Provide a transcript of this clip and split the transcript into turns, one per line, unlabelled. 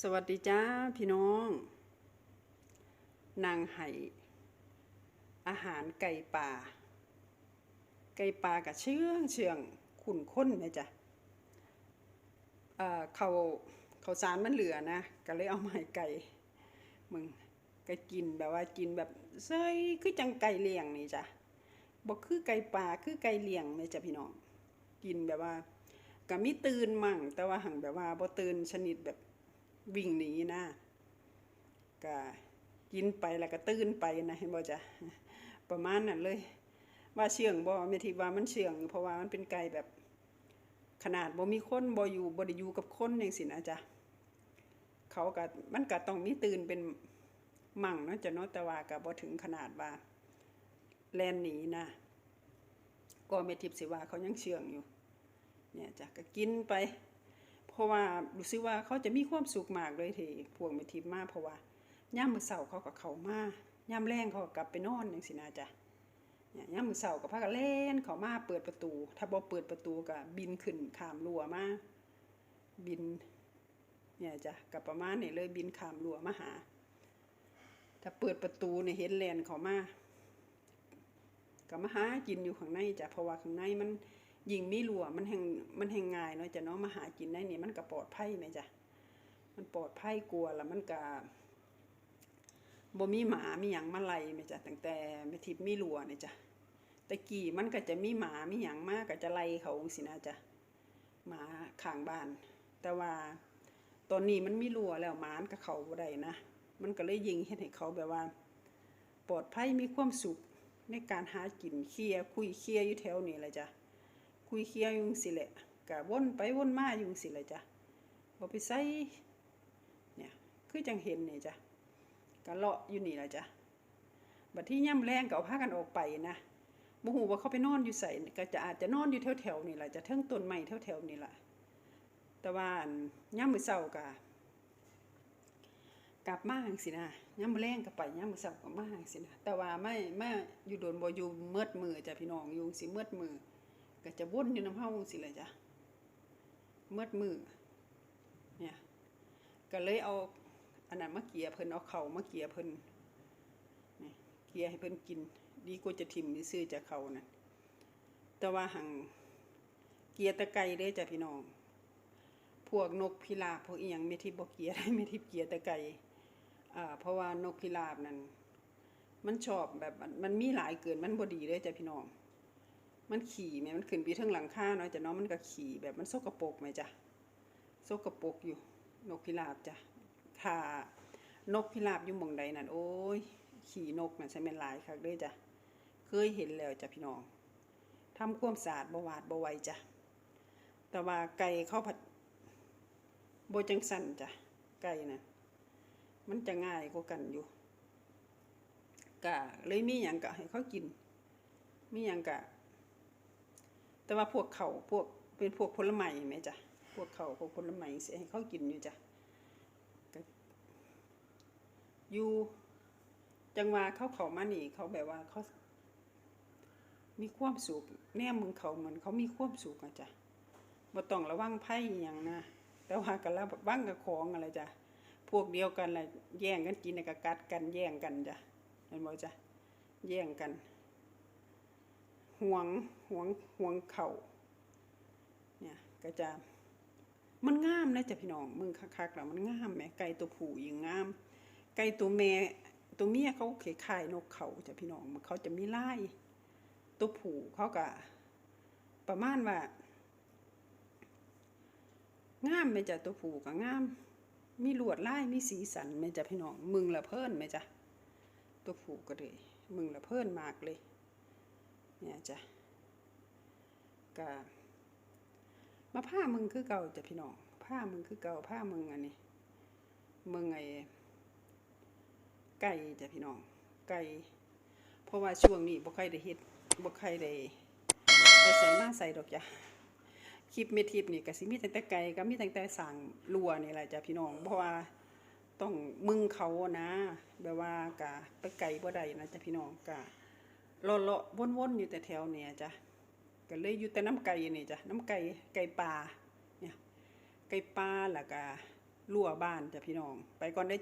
สวัสดีจ้าพี่น้อง นางไห่อาหารไก่ป่า ไก่ป่ากับเชื่องเชื่องขุ่นข้นไหมจ๊ะเเขาเขาสารมันเหลือนะ ก็เลยเอามาให้ไก่มึงก็กินแบบว่ากินแบบเซยคือจังไก่เลี้ยงนี่จ้ะบอกคือไก่ป่าคือไก่เลี้ยงไหมจ๊ะพี่น้อง กินแบบว่าก็มีตื่นมั่ง แต่ว่าหังแบบว่าบ่ตื่นชนิดแบบ วิ่งหนีนะก็กินไปแล้วก็ตื่นไปนะเห็นบ่จ๊ะประมาณนั้นเลย ว่าเชื่องบ่แม่ทิว่ามันเชื่อง เพราะว่ามันเป็นไก่แบบขนาดบ่มีคนบ่อยู่บ่ได้อยู่กับคนจังซี่นะจ๊ะเขาก็มันก็ต้องมีตื่นเป็นมั่งเนาะจ้ะเนาะแต่ว่าก็บ่ถึงขนาดว่าแลนหนีนะก็แม่ทิพสิว่าเขายังเชื่องอยู่ เนี่ยจ้ะก็กินไป เพราะว่ารู้สึกว่าเขาจะมีความสุขมากเลยที่พวกม่ทิพย์มาเพราะว่าย่ามมือเช้าเขาก็เขามาย่ามแรงเขากลับไปนอนจังซี่นะจ้ะเนี่ยย่ามมือเช้าก็พากันเล่นเขามาเปิดประตู ถ้าบ่เปิดประตูก็บินขึ้นขามรั้วมาบินเนี่ยจ้ะก็ประมาณนี้เลยบินขามรั้วมาหา ถ้าเปิดประตูเนี่ยเห็นแลนเขามาก็มาหากินอยู่ข้างในจ้ะเพราะว่าข้างในมัน ยิงมีรัวมันแห่งมันแห่งง่ายเนาะจ้ะเนาะมาหากินได้นี่มันก็ปลอดภัยไหมจ้ะมันปลอดภัยกลัวล้วมันก็บ่มีหมามีหยังมาไล่ไหมจ้ะตั้งแต่แม่ทิพมีรั้วนี่ยจ้ะตะกี้มันก็จะมีหมามีหยังมากก็จะไล่เขาสินะจ้ะหมาข้างบ้าน แต่ว่าตอนนี้มันมีรัวแล้วหมานก็เขาบ่ได้นะมันก็เลยยิงเฮ็ดให้เขาแบบว่า ปลอดภัยมีความสุขในการหากินเคลียร์คุยเคลียร์อยู่แถวนี้แหละจ้ะ คุยเคลียร์อยู่จั่งสิแหละกะวนไปวนมาอยู่จั่งสิแหละจ้ะบ่ไปใส่เนี่ยคือจังเห็นเนี่ยจ้ะกะเลาะอยู่นี่แหละจ้ะบัดที่ย่ำแรงก็เอาพากันออกไปนะบ่ฮู้ว่าเขาไปนอนอยู่ไสก็จะอาจจะนอนอยู่แถวๆนี่แหละจะเทิงต้นไม้แถวๆนี่แหละแต่ว่าย่ำมือเช้ากะกลับมาจังสินะย่ำแรงก็ไปย่ำมือเช้าก็มาจังสินะแต่ว่าไม่ไม่อยู่โดนบ่อยู่เมิดมือจ้ะพี่น้องอยู่จั่งสิเมิดมือ ก็จะวนอยู่น้ำเฮาสิแหละจ้ะเมิดมือเนี่ยก็เลยเอาอันนั้นมาเกียเพิ่นเอาเข้ามาเกียเพิ่นนี่เกียให้เพิ่นกิน ดีกว่าจะถิ่มซื้อจากเขานั่นแต่ว่าหังเกียตะไกลเด้จ้ะพี่น้อง พวกนกพิราบพวกอีหยังไม่ทิบเกียได้ไม่ทิพย์เกียต่ไก่อ่าเพราะว่านกพิราบนั่นมันชอบแบบมันมีหลายเกินมันบดีเลยจ้ะพี่น้อง มันขี่แม่มันขึ้นไปเทั้งหลังคาเนาะจ้ะเนาะมันก็ขี่แบบมันสกปรกไหมจ้ะสกปรกอยู่ นกพิราบจ้ะถ้านกพิราบอยู่หม่องใดนั่นโอ้ย ขี่นกน่ะใช่แม่นหลายคักเด้อจ้ะเคยเห็นแล้วจ้ะพี่น้องทำความสะอาดบ่หวาดบ่ไหวจ้ะแต่ว่าไก่เขาผัดโบจังสันจ้ะไก่นะมันจะง่ายกว่ากันอยู่กะเลยมีอย่างกะให้เขากิน มีอย่างกะ แต่ว่าพวกเขาพวกเป็นพวกผลไม้ไหมจ้ะพวกเขาพวกผลไม้สียให้เขากินอยู่จ้ะอยู่จังหวะเขาเขามาหนีเขาแบบว่าเขา มีความสุขแน่มึงเขาเหมือนเขามีความสุขอะจ้ะบ่ต้องระวังไพ่อย่างนะแต่ว่ากันแล้วบ้างกับของอะไรจ้ะพวกเดียวกันแหละแย่งกันกินแล้วก็กัดกันแย่งกันจ้ะเห็นบ่จ้ะแย่งกัน ห่วงห่วงห่วงเขาเนี่ยก็จะมันงามนะจ้ะพี่น้องมึงคักๆแล้วมันงามแหมไก่ตัวผู้ยิ่งงาม ไก่ตัวแม่ตัวเมียเขาคล้ายนกเขาจ้ะพี่น้องมันเขาจะมีลายตัวผู้เขาก็ประมาณว่างามไหมจ้ะตัวผูก็งาม มีลวดลายมีสีสันไหมจ้ะพี่น้องมึงละเพิ่นไหมจ้ะตัวผูก็เลยมึงละเพิ่นมากเลย เนี่ยจ้ะก็มาผ้ามึงคือเก่าจ้ะพี่น้องผ้ามึงคือเก่าผ้ามึงอันนี้มึงไอไก่จ้ะพี่น้องไก่เพราะว่าช่วงนี้บ่ใครได้เฮ็ดบ่ใครได้ไปใส่มาใส่ดอกจ้ะคลิปเมทิปนี่ก็สิมีตั้งแต่ไกลก็มีตั้งแต่สั่งรัวนี่แหละจ้ะพี่น้อง เพราะว่าต้องมึงเขานะแบบว่ากะไปไกลบ่ได้นะจ้ะพี่น้องกะ เลาะเลาะวนๆอยู่แต่แถวเนี่ยจ้ะก็เลยอยู่แต่น้ำไก่นี่จ้ะน้ำไก่ไก่ปลาเนี่ยไก่ปลาแล้วก็รั่วบ้านจ้ะพี่น้อง ไปก่อนได้